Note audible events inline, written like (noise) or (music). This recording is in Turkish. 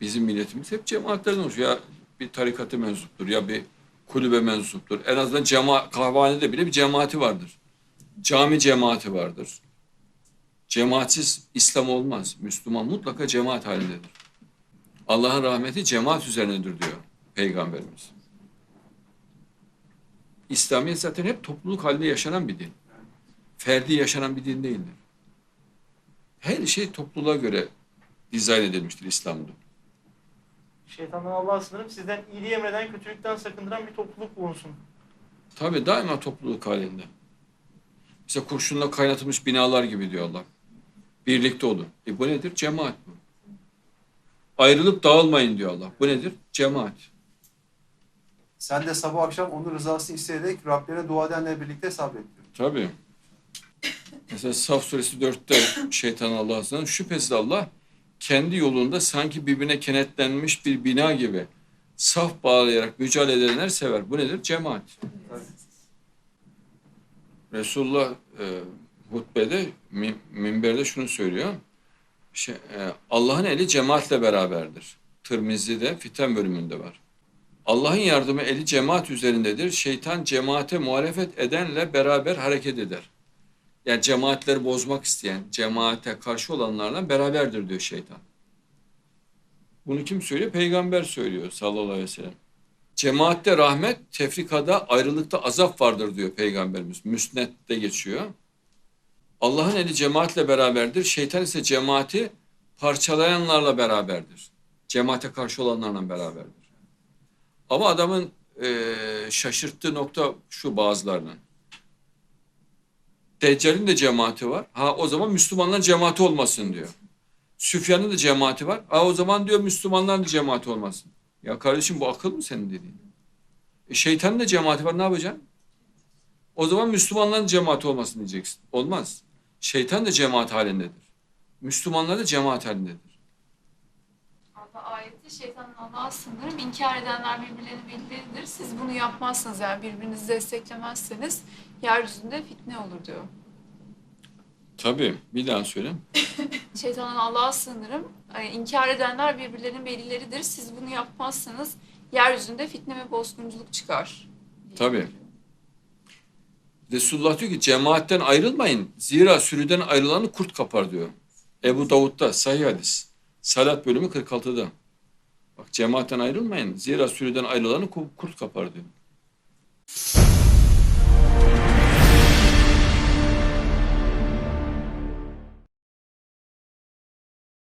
bizim milletimiz hep cemaatlerden oluşuyor. Ya bir tarikatı mensuptur ya bir kulübe mensuptur. En azından cema kahvehanede bile bir cemaati vardır. Cami cemaati vardır. Cemaatsiz İslam olmaz. Müslüman mutlaka cemaat halindedir. Allah'ın rahmeti cemaat üzerinedir diyor Peygamberimiz. İslamiyet zaten hep topluluk halinde yaşanan bir din. Ferdi yaşanan bir din değildir. Her şey topluluğa göre dizayn edilmiştir İslam'da. Şeytandan Allah'a sığınırım. Sizden iyiliği emreden, kötülükten sakındıran bir topluluk bulunsun. Tabii daima topluluk halinde. Mesela kurşunla kaynatılmış binalar gibi diyor Allah. Birlikte olun. E bu nedir? Cemaat bu. Ayrılıp dağılmayın diyor Allah. Bu nedir? Cemaat. Sen de sabah akşam onun rızasını isteyerek Rablerine dua edenlerle birlikte sabret diyor. Tabii. Mesela Saf suresi 4'te şeytan Allah'a sığınan şüphesiz Allah kendi yolunda sanki birbirine kenetlenmiş bir bina gibi saf bağlayarak mücadele edenler sever. Bu nedir? Cemaat. Resulullah e, hutbede, mi- minberde şunu söylüyor. Şey, e, Allah'ın eli cemaatle beraberdir. Tirmizi'de fiten bölümünde var. Allah'ın yardımı eli cemaat üzerindedir. Şeytan cemaate muhalefet edenle beraber hareket eder. Yani cemaatleri bozmak isteyen, cemaate karşı olanlarla beraberdir diyor şeytan. Bunu kim söylüyor? Peygamber söylüyor sallallahu aleyhi ve sellem. Cemaatte rahmet, tefrikada, ayrılıkta azap vardır diyor Peygamberimiz. Müsnet'te geçiyor. Allah'ın eli cemaatle beraberdir. Şeytan ise cemaati parçalayanlarla beraberdir. Cemaate karşı olanlarla beraberdir. Ama adamın eee, şaşırttığı nokta şu bazılarının. Deccal'in de cemaati var. Ha o zaman Müslümanların cemaati olmasın diyor. Süfyan'ın da cemaati var. Ha o zaman diyor Müslümanların da cemaati olmasın. Ya kardeşim bu akıl mı senin dediğin? E, şeytanın da cemaati var ne yapacaksın? O zaman Müslümanların cemaati olmasın diyeceksin. Olmaz. Şeytan da cemaat halindedir. Müslümanlar da cemaat halindedir. Allah ayeti şeytanın Allah'a sınırım. İnkar edenler birbirlerinin velileridir. Siz bunu yapmazsanız yani birbirinizi desteklemezseniz yeryüzünde fitne olur diyor. Tabii. Bir daha söyle. (laughs) Şeytanın Allah'a sığınırım. Ee, İnkar edenler birbirlerinin velileridir. Siz bunu yapmazsanız yeryüzünde fitne ve bozgunculuk çıkar. Tabii. Resulullah diyor ki cemaatten ayrılmayın. Zira sürüden ayrılanı kurt kapar diyor. Ebu Davud'da sahih hadis. Salat bölümü 46'da. Bak cemaatten ayrılmayın. Zira sürüden ayrılanı ku- kurt kapar diyor.